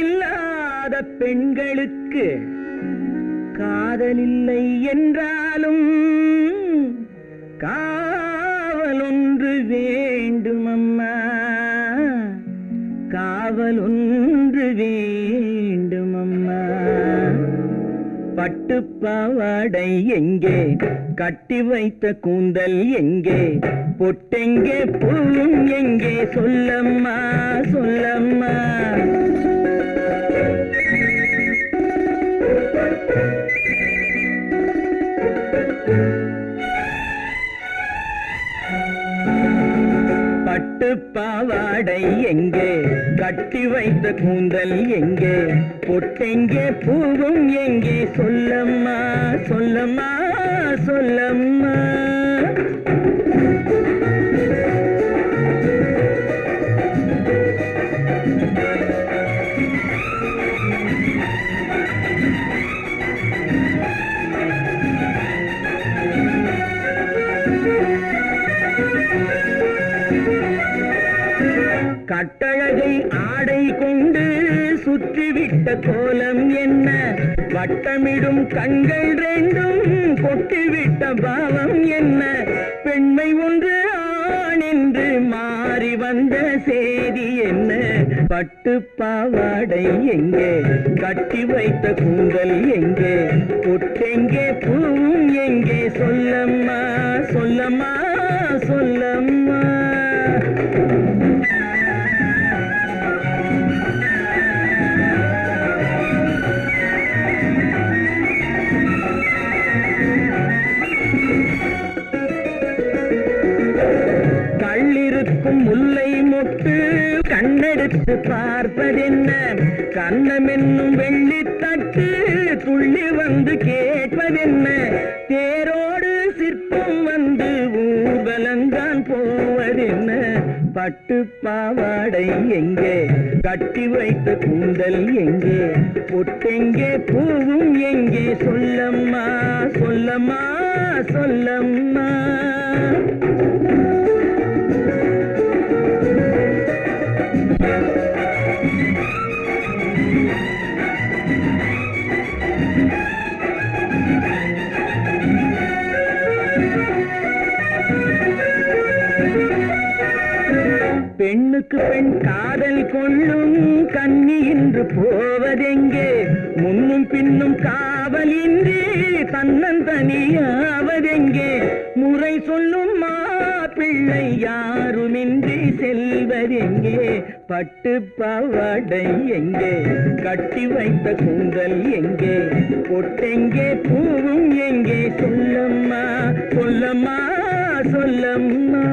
இல்லாத பெண்களுக்கு காதலில்லை என்றாலும் காவல் ஒன்று வேண்டும் அம்மா காவல் ஒன்று வேண்டும் அம்மா பட்டு பாவாடை எங்கே? கட்டி வைத்த கூந்தல் எங்கே? பொட்டெங்கே பூவும் எங்கே? சொல்லம்மா சொல்லம்மா. பட்டு பாவாடை எங்கே? கட்டி வைத்த கூந்தல் எங்கே? பொட்டெங்கே பூவும் எங்கே? சொல்லம்மா சொல்லம்மா சொல்லம்மா. கட்டழகை ஆடை கொண்டு சுற்றிவிட்ட கோலம் என்ன? வட்டமிடும் கண்கள் ரெண்டும் கொட்டிவிட்ட பாவம் என்ன? பெண்மை ஒன்று ஆண் என்று மாறி வந்த செய்தி என்ன? பட்டு பாவாடை எங்கே? கட்டி வைத்த கூந்தல் எங்கே? பொட்டெங்கே பூவும் எங்கே? சொல்லம்மா சொல்லம்மா சொல்லம்மா. முல்லை மொட்டு கண்ணெடுத்து பார்ப்பதென்ன? கண்ணம் என்னும் வெள்ளித்தட்டு துள்ளி வந்து கேட்பதென்ன? தேரோடு சிற்பம் வந்து ஊர்வலந்தான் போவதென்ன? பட்டு பாவாடை எங்கே? கட்டி வைத்த கூந்தல் எங்கே? பொட்டெங்கே பூவும் எங்கே? சொல்லம்மா சொல்லம்மா சொல்லம்மா. பெண்ணுக்கு பெண் காதல் கொள்ளும் கண்ணி என்று போவதெங்கே? முன்னும் பின்னும் காவலின்றி தன்னன் தனியாவதெங்கே முறை சொல்லும் மாப்பிள்ளை யாருமின்றி செல்வதெங்கே? பட்டு பவடை எங்கே? கட்டி வைத்த கூந்தல் எங்கே? பொட்டெங்கே பூவும் எங்கே? சொல்லம்மா சொல்லம்மா சொல்லம்மா.